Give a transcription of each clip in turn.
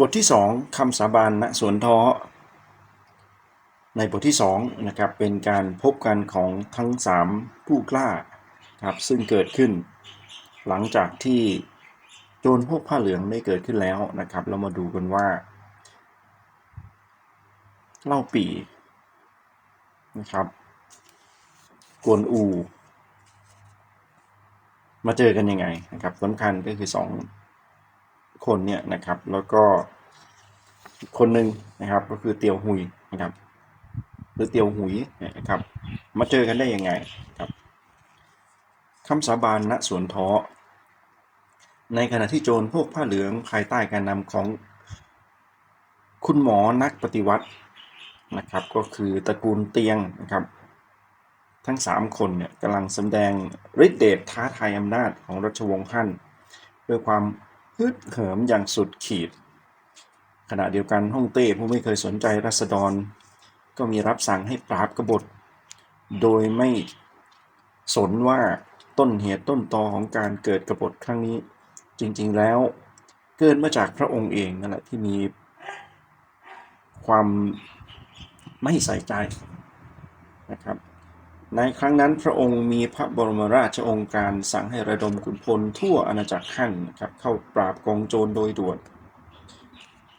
บทที่สองคำสาบานณสวนท้อ ในบทที่สองนะครับเป็นการพบกันของทั้งสามผู้กล้าครับซึ่งเกิดขึ้น หลังจากที่โจรพวกผ้าเหลืองได้เกิดขึ้นแล้วนะครับ เรามาดูกันว่า เล่าปีนะครับ กวนอู มาเจอกันยังไงนะครับสำคัญก็คือสอง คนเนี่ยนะครับ แล้วก็คนหนึ่งนะครับ ก็คือเตียวหุยนะครับหรือเตียวหุยนะครับ มาเจอกันได้ยังไงครับคำสาบานณสวนท้อในขณะที่โจรพวกผ้าเหลืองภายใต้การนำของคุณหมอนักปฏิวัตินะครับ ก็คือตระกูลเตียงนะครับ ทั้ง 3 คนเนี่ยกำลังแสดงฤทธิเดชท้าทายอำนาจของรัชวงศ์ฮั่นด้วยความ ฮึดเหิมอย่างสุดขีด ขณะเดียวกันฮ่องเต้ผู้ไม่เคยสนใจรัษฎร ก็มีรับสั่งให้ปราบกบฏ โดยไม่สนว่าต้นเหตุต้นตอของการเกิดกบฏครั้งนี้ จริงๆแล้วเกิดมาจากพระองค์เองนั่นแหละที่มีความไม่ใส่ใจนะครับ ในครั้งนั้นพระองค์มีพระบรมราชองค์การสั่งให้ระดมขุนพลทั่วอาณาจักรฮั่นนะครับเข้าปราบกองโจรโดยด่วน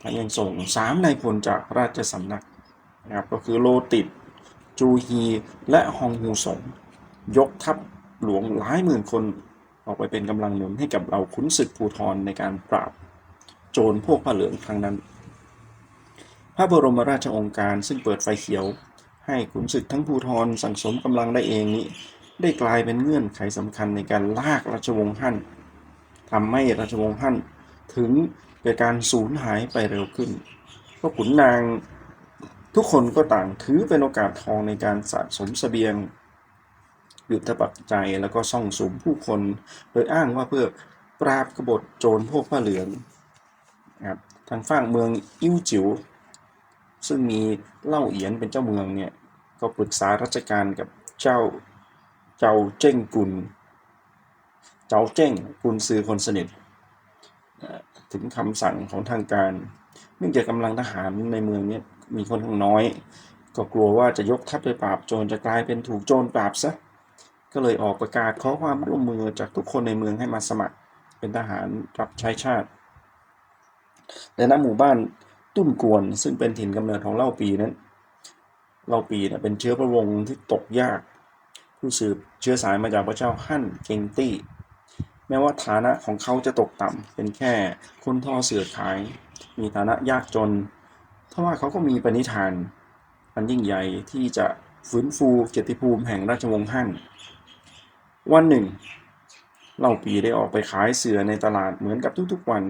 และยังส่งสามนายพลจากราชสำนักนะครับก็คือโลติดจูฮีและฮองฮูสงยกทัพหลวงหลายหมื่นคนออกไปเป็นกำลังหนุนให้กับเราขุนศึกภูทรในการปราบโจรพวกผ้าเหลืองครั้งนั้น พระบรมราชองค์การซึ่งเปิดไฟเขียว ให้ขุนศึกทั้งภูทรสั่งสมกำลังได้เองนี้ ได้กลายเป็นเงื่อนไขสำคัญในการลากราชวงศ์ฮั่นทำให้ราชวงศ์ฮั่นถึงแก่การสูญหายไปเร็วขึ้นเพราะขุนนางทุกคนก็ต่างถือเป็นโอกาสทองในการสะสมเสบียงยุทธปัจจัยแล้วก็ซ่องสุมผู้คน โดยอ้างว่าเพื่อปราบกบฏโจรพวกผ้าเหลืองครับทางฝั่งเมืองอิ่วจิ๋ว ซึ่งมีเล่าเอียนเป็นเจ้าเมืองเนี่ยก็ปรึกษาราชการกับเจ้าเจ้าเจ้งกุล เจ้าเจ้งกุลซือคนสนิทถึงคำสั่งของทางการ เนื่องจากกำลังทหารในเมืองเนี้มีคนข้างน้อย ก็กลัวว่าจะยกทัพไปปราบโจรจะกลายเป็นถูกโจรปราบซะก็เลยออกประกาศขอความร่วมมือจากทุกคนในเมืองให้มาสมัครเป็นทหารรับใช้ชาติแต่ณหมู่บ้าน ตุ้นกวน ซึ่งเป็นถิ่นกำเนิดของเล่าปีนั้นเล่าปีเนี่ยเป็นเชื้อพระวงศ์ที่ตกยาก ผู้สืบเชื้อสายมาจากพระเจ้าฮั่นเกงตี้ แม้ว่าฐานะของเขาจะตกต่ำเป็นแค่คนท่อเสือขาย มีฐานะยากจนทว่าเขาก็มีปณิธานอันยิ่งใหญ่ที่จะฟื้นฟูเกียรติภูมิแห่งราชวงศ์ฮั่น วันหนึ่งเล่าปีได้ออกไปขายเสือในตลาดเหมือนกับทุกๆวัน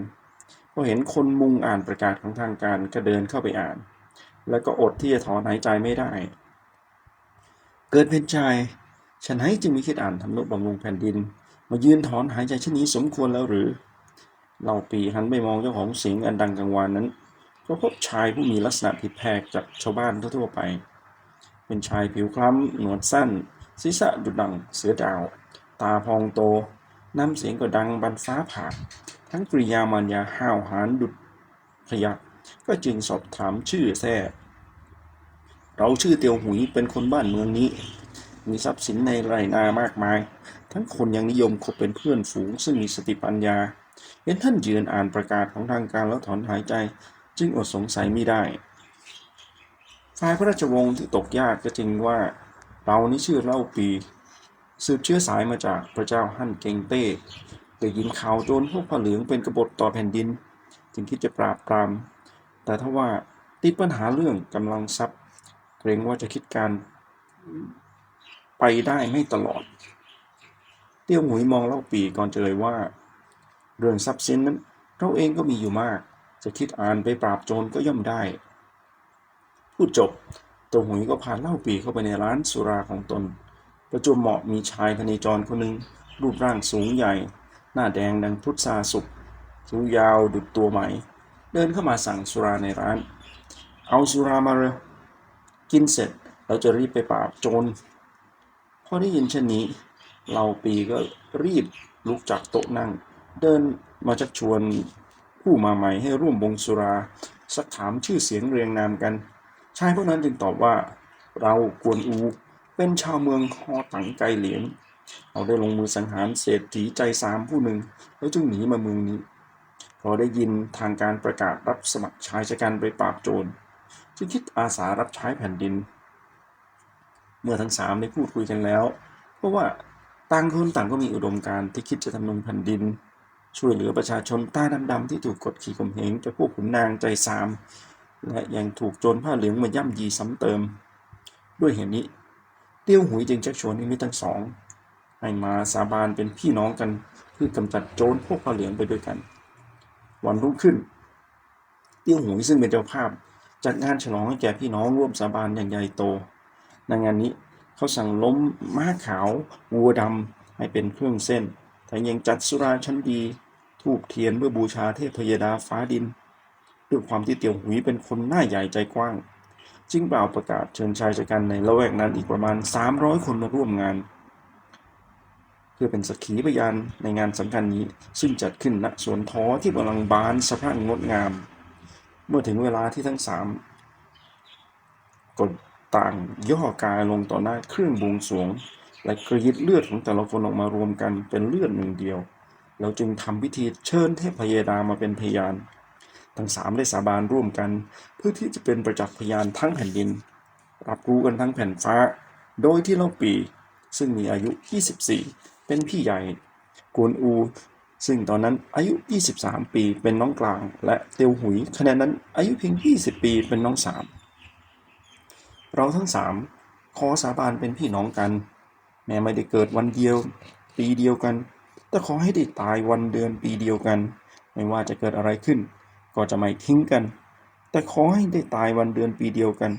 พอเห็นคนมุงอ่านประกาศของทางการก็เดินเข้าไปอ่าน แล้วก็อดที่จะถอนหายใจไม่ได้ เกิดเป็นชายฉันให้จึงมีคิดอ่านทำนุบำรุงแผ่นดิน มายืนถอนหายใจเช่นนี้สมควรแล้วหรือเล่าปีหันไปมองเจ้าของเสียงอันดังกังวานนั้น ก็พบชายผู้มีลักษณะผิดแผกจากชาวบ้านทั่วไป เป็นชายผิวคล้ำหนวดสั้น ศีรษะดุดดังเสือดาว ตาพองโต น้ำเสียงก็ดังบันฟ้าผ่า ทั้งกริยามารยาห้าวหาญดุดพยักก็จึงสอบถามชื่อแท้เราชื่อเตียวหุยเป็นคนบ้านเมืองนี้ มีทรัพย์สินในไรนามากมาย ทั้งคนยังนิยมคบเป็นเพื่อนฝูงซึ่งมีสติปัญญา เห็นท่านยืนอ่านประกาศของทางการแล้วถอนหายใจ จึงอดสงสัยไม่ได้ฝ่ายพระราชวงศ์ที่ตกยากก็จริงว่า เรานี่ชื่อเล่าปี สืบเชื้อสายมาจากพระเจ้าฮั่นเกงเต้ ได้ยินข่าวโจรพวกผ้าเหลืองเป็นกบฏต่อแผ่นดิน จึงคิดจะปราบปราม แต่ถ้าว่าติดปัญหาเรื่องกำลังทรัพย์ เกรงว่าจะคิดการไปได้ไม่ตลอด เตี้ยวหุยมองเล่าปีก่อนจะเลยว่า เรื่องทรัพย์สินนั้นเราเองก็มีอยู่มาก จะคิดอ่านไปปราบโจรก็ย่อมได้ พูดจบตัวหุยก็พาเล่าปีเข้าไปในร้านสุราของตน ประจวบเหมาะมีชายพเนจรคนหนึ่งรูปร่างสูงใหญ่ หน้าแดงดังพุทธาสุกคิ้วยาวดุดตัวไหม เดินเข้ามาสั่งสุราในร้าน เอาสุรามาเร็วกินเสร็จเราจะรีบไปปราบโจรพอได้ยินเช่นนี้ เราปีก็รีบลุกจากโต๊ะนั่ง เดินมาชักชวนผู้มาใหม่ให้ร่วมวงสุรา สักถามชื่อเสียงเรียงนามกัน ชายพวกนั้นจึงตอบว่า เรากวนอู เป็นชาวเมืองฮอตังไกเหลียง เราได้ลงมือสังหารเศรษฐีใจสามผู้หนึ่ง แล้วจึงหนีมาเมืองนี้ พอได้ยินทางการประกาศรับสมัครชายชะกันไปปราบโจรจึงคิดอาสารับใช้แผ่นดิน เมื่อทั้งสามได้พูดคุยกันแล้ว เพราะว่าต่างคนต่างก็มีอุดมการณ์ที่คิดจะทำนุนแผ่นดิน ช่วยเหลือประชาชนใต้ดำๆที่ถูกกดขี่ข่มเหงจากพวกขุนนางใจสาม และยังถูกโจรผ้าเหลืองมาย่ำยีซ้ำเติม ด้วยเหตุนี้เตี้ยวหุยจึงชักชวนให้มิตรทั้งสอง ให้มาสาบานเป็นพี่น้องกันเพื่อกำจัดโจรพวกผ้าเหลืองไปด้วยกัน วันรุ่งขึ้น เตี้ยวหุยซึ่งเป็นเจ้าภาพ จัดงานฉลองให้แก่พี่น้องร่วมสาบานอย่างใหญ่โตในงานนี้เขาสั่งล้มม้าขาววัวดำให้เป็นเครื่องเส้นแถมยังจัดสุราชั้นดีทูบเทียนเพื่อบูชาเทพยดาฟ้าดิน ด้วยความที่เตียวหุยเป็นคนหน้าใหญ่ใจกว้าง จึงเปล่าประกาศเชิญชายชะกันในละแวกนั้นอีกประมาณ 300 คนมาร่วมงาน เพื่อเป็นสักขีพยานในงานสำคัญนี้ ซึ่งจัดขึ้นณสวนท้อที่กำลังบานสะพรั่งงดงาม เมื่อถึงเวลาที่ทั้งสามกดต่างย่อกายลงต่อหน้าเครื่องบวงสวง และกรีดเลือดของแต่ละคนออกมารวมกันเป็นเลือดหนึ่งเดียวแล้วจึงทำพิธีเชิญเทพยดามาเป็นพยาน ทั้งสามได้สาบานร่วมกัน เพื่อที่จะเป็นประจักษ์พยานทั้งแผ่นดิน รับรู้กันทั้งแผ่นฟ้า โดยที่เล่าปี ซึ่งมีอายุ 24 เป็นพี่ใหญ่ กวนอู ซึ่งตอนนั้นอายุ 23 ปีเป็นน้องกลาง และเตียวหุยขณะนั้นอายุเพียง 20 ปีเป็นน้องสามเราทั้งสามขอสาบานเป็นพี่น้องกัน แม้ไม่ได้เกิดวันเดียว ปีเดียวกัน แต่ขอให้ได้ตายวันเดือนปีเดียวกัน ไม่ว่าจะเกิดอะไรขึ้น ก็จะไม่ทิ้งกัน แต่ขอให้ได้ตายวันเดือนปีเดียวกัน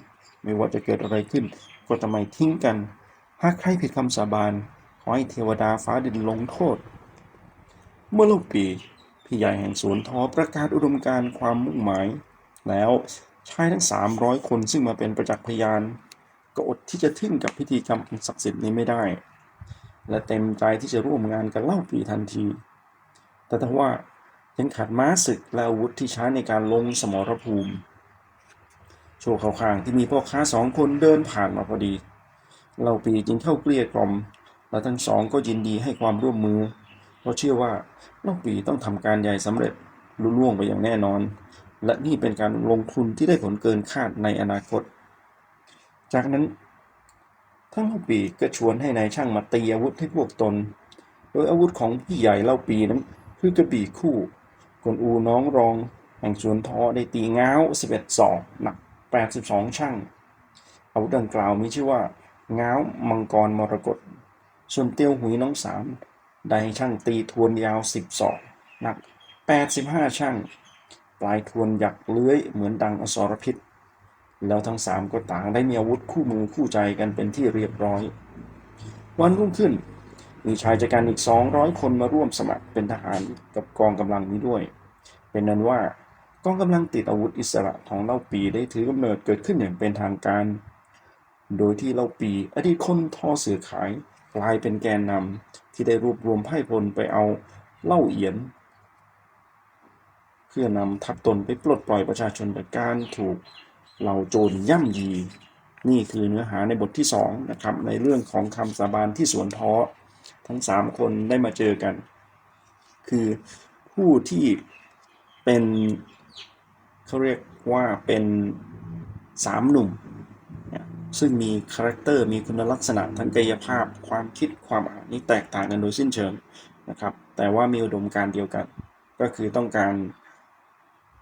ไม่ว่าจะเกิดอะไรขึ้น ก็จะไม่ทิ้งกัน หากใครผิดคำสาบาน ขอให้เทวดาฟ้าดินลงโทษ เมื่อลูกปีพี่ใหญ่แห่งสวนทอประกาศอุดมการความมุ่งหมาย แล้วชายทั้ง 300 คนซึ่งมาเป็นประจักษ์พยาน ก็อดที่จะทึ่งกับพิธีกรรมอันศักดิ์สิทธิ์นี้ไม่ได้ และเต็มใจที่จะร่วมงานกับเล่าปีทันที แต่ถ้าว่ายังขาดม้าศึกและอาวุธที่ใช้ในการลงสมรภูมิ โชว์ข่าวข้างที่มีพ่อค้าสองคนเดินผ่านมาพอดี เล่าปีจึงเข้าเกลี้ยกล่อม และทั้งสองก็ยินดีให้ความร่วมมือ เพราะเชื่อว่าเล่าปีต้องทำการใหญ่สำเร็จลุล่วงไปอย่างแน่นอน และนี่เป็นการลงทุนที่ได้ผลเกินคาดในอนาคต จากนั้น ทั้งเล่าปีก็ชวนให้นายช่างมาตีอาวุธให้พวกตน โดยอาวุธของพี่ใหญ่เล่าปีนั้นคือกระบี่คู่กวนอูน้องรองแห่งสวนทอได้ตีง้าว11ศอกหนัก 82 ช่างอาวุธดังกล่าวมีชื่อว่าง้าวมังกรมรกต ส่วนเตียวหุยน้องสามได้ช่างตีทวนยาว10ศอกหนัก85ช่าง ปลายทวนหยักเลื้อยเหมือนดังอสรพิษ แล้วทั้งสามก็ต่างได้มีอาวุธคู่มือคู่ใจกันเป็นที่เรียบร้อย วันรุ่งขึ้นมีชายจัดการอีก 200 คนมาร่วมสมัครเป็นทหารกับกองกำลังนี้ด้วย เป็นนั้นว่ากองกำลังติดอาวุธอิสระของเล่าปีได้ถือกำเนิดเกิดขึ้นอย่างเป็นทางการ โดยที่เล่าปีอดีตคนทอเสือขาย กลายเป็นแกนนำที่ได้รวบรวมไพ่พลไปเอาเล่าเอียน เพื่อนำทัพตนไปปลดปล่อยประชาชนจากการถูกเหล่าโจรย่ำยี นี่คือเนื้อหาในบทที่สองนะครับในเรื่องของคำสาบานที่สวนท้อทั้งสามคนได้มาเจอกัน คือผู้ที่เป็นเขาเรียกว่าเป็นสามหนุ่ม ซึ่งมีคาแรคเตอร์มีคุณลักษณะทางกายภาพ ความคิดความอ่านนี่แตกต่างกันโดยสิ้นเชิงนะครับ แต่ว่ามีอุดมการเดียวกัน ก็คือต้องการ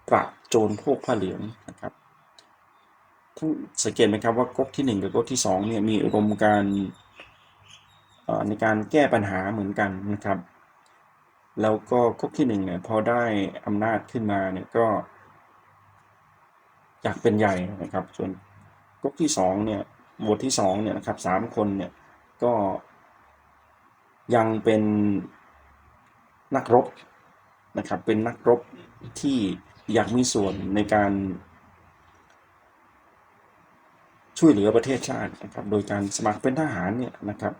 ปราบโจรพวกผ้าเหลืองนะครับสังเกตไหมครับว่าก๊กที่หนึ่งกับก๊กที่สองเนี่ยมีอุดมการณ์เอ่อในการแก้ปัญหาเหมือนกันนะครับ แล้วก็ก๊กที่หนึ่งเนี่ยพอได้อำนาจขึ้นมาเนี่ยก็อยากเป็นใหญ่นะครับส่วน ก๊กที่สองเนี่ยบทที่สองเนี่ยนะครับสามคนเนี่ยก็ยังเป็นนักรบนะครับเป็นนักรบที่อยากมีส่วนในการ ช่วยเหลือประเทศชาตินะครับโดยการสมัครเป็นทหารเนี่ยนะครับ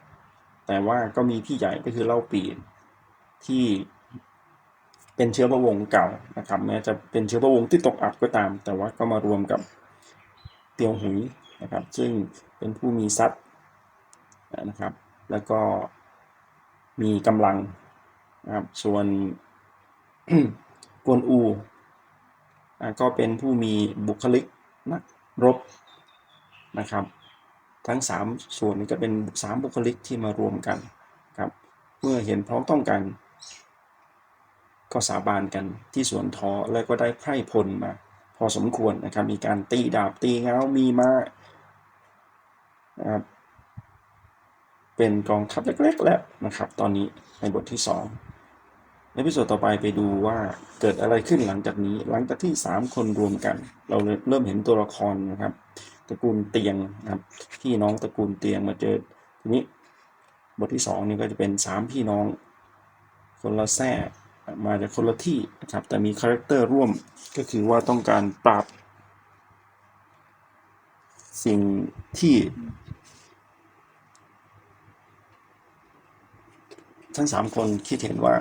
แต่ว่าก็มีพี่ใหญ่ก็คือเล่าปีนที่เป็นเชื้อพระวงศ์เก่านะครับแม้จะเป็นเชื้อพระวงศ์ที่ตกอับก็ตาม แต่ว่าก็มารวมกับ เตียวหุยนะครับ ซึ่งเป็นผู้มีทรัพย์นะครับ แล้วก็มีกำลังนะครับส่วนกวนอูก็เป็นผู้มีบุคลิกนักรบนะครับ ทั้ง 3 ส่วนนี้ก็เป็น 3 บุคลิกที่มารวมกันครับ เมื่อเห็นพร้อมต้องกัน ก็สาบานกันที่สวนทอแล้วก็ได้ไพร่พลมา พอสมควรนะครับ มีการตีดาบตีเงามีมานะครับเป็นกองทัพเล็กๆแล้วนะครับ ตอนนี้ในบทที่2ในพิโซดต่อไปไปดูว่าเกิดอะไรขึ้นหลังจากนี้ หลังจากที่ 3 คนรวมกัน เราเริ่มเห็นตัวละครนะครับตระกูลเตียงนะครับพี่น้องตระกูลเตียงมาเจอทีนี้บทที่สองนี่ก็จะเป็นสามพี่น้องคนละแท่ มาจากคนละที่นะครับแต่มีคาแรคเตอร์ร่วมก็คือว่าต้องการปราบ สิ่งที่ทั้งสามคนคิดเห็นว่า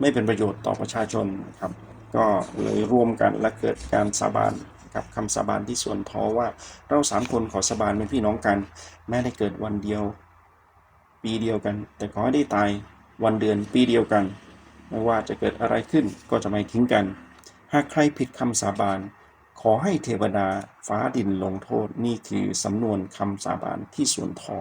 ไม่เป็นประโยชน์ต่อประชาชนนะครับ ก็เลยร่วมกันและเกิดการสาบานกับคำสาบานที่ส่วนทอว่าเราสามคนขอสาบานเป็นพี่น้องกัน แม้ได้เกิดวันเดียว ปีเดียวกัน แต่ขอให้ได้ตายวันเดือนปีเดียวกัน ไม่ว่าจะเกิดอะไรขึ้นก็จะไม่ทิ้งกัน หากใครผิดคำสาบาน ขอให้เทวดาฟ้าดินลงโทษนี่คือสำนวนคำสาบานที่ส่วนทอ